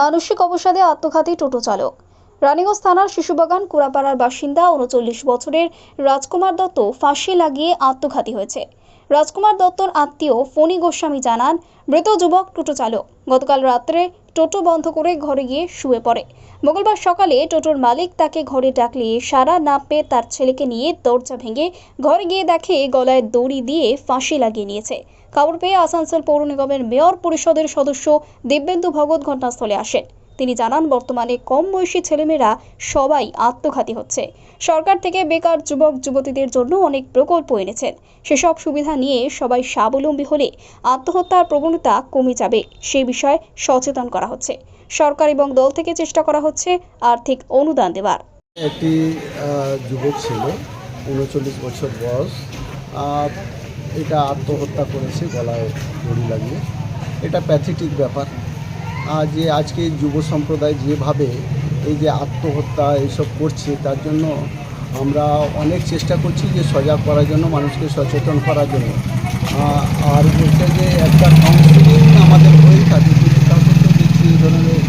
মানসিক অবসাদে আত্মঘাতী টোটো চালক। রানীগঞ্জ থানার শিশুবাগান কুড়াপাড়ার বাসিন্দা উনচল্লিশ বছরের রাজকুমার দত্ত ফাঁসি লাগিয়ে আত্মঘাতী হয়েছে। রাজকুমার দত্তর আত্মীয় ফণি গোস্বামী জানান, মৃত যুবক টোটো চালক। গতকাল রাত্রে টোটো বন্ধ করে ঘরে গিয়ে শুয়ে পড়ে। মঙ্গলবার সকালে টোটোর মালিক তাকে ঘরে ডাকলে সারা না পেয়ে তার ছেলেকে নিয়ে দরজা ভেঙে ঘরে গিয়ে দেখে গলায় দড়ি দিয়ে ফাঁসি লাগিয়ে নিয়েছে। খবর পেয়ে আসানসোল পৌর নিগমের মেয়র পরিষদের সদস্য দিব্যেন্দু ভগত ঘটনাস্থলে আসেন। তিনি জানান, বর্তমানে কম বয়সী ছেলেমেয়েরা সবাই আত্মঘাতী হচ্ছে। সরকার থেকে বেকার যুবক, যুবতীদের জন্য অনেক প্রকল্প এনেছেন। সেসব সুবিধা নিয়ে সবাই স্বাবলম্বী হলে আত্মহত্যার প্রবণতা কমে যাবে, সে বিষয়ে সচেতন করা হচ্ছে। সরকার এবং দল থেকে চেষ্টা করা হচ্ছে আর্থিক অনুদান দেওয়ার একটি যুবক ছিল, উনচল্লিশ বছর বয়স। এটা আত্মহত্যা করেছে, গলায় দড়ি লাগিয়ে। এটা প্যাথেটিক ব্যাপার। যে আজকে যুব সম্প্রদায় যেভাবে এই যে আত্মহত্যা এইসব করছে, তার জন্য আমরা অনেক চেষ্টা করছি যে সজাগ করার জন্য, মানুষকে সচেতন করার জন্য। আর এটা যে একটা কাউন্সিলিং আমাদের হয়ে থাকে, কিন্তু তার সত্ত্বেও দেখছি এই ধরনের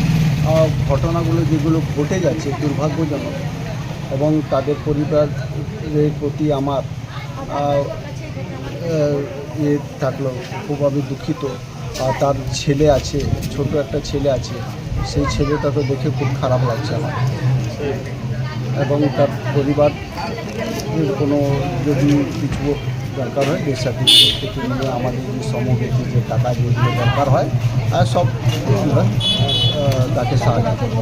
ঘটনাগুলো যেগুলো ঘটে যাচ্ছে দুর্ভাগ্যজনক, এবং তাদের পরিবারের প্রতি আমার ইয়ে থাকল, খুব আমি দুঃখিত। আর তার ছেলে আছে, ছোট একটা ছেলে আছে, সেই ছেলেটা তো দেখে খুব খারাপ লাগছে আমার। এবং তার পরিবার, কোনো যদি কিছু দরকার হয় ডেথ সার্টিফিকেট নিয়ে, আমাদের যে সমবেতি যে টাকা যেগুলো দরকার হয়, আর সব তাকে সাহায্য করব।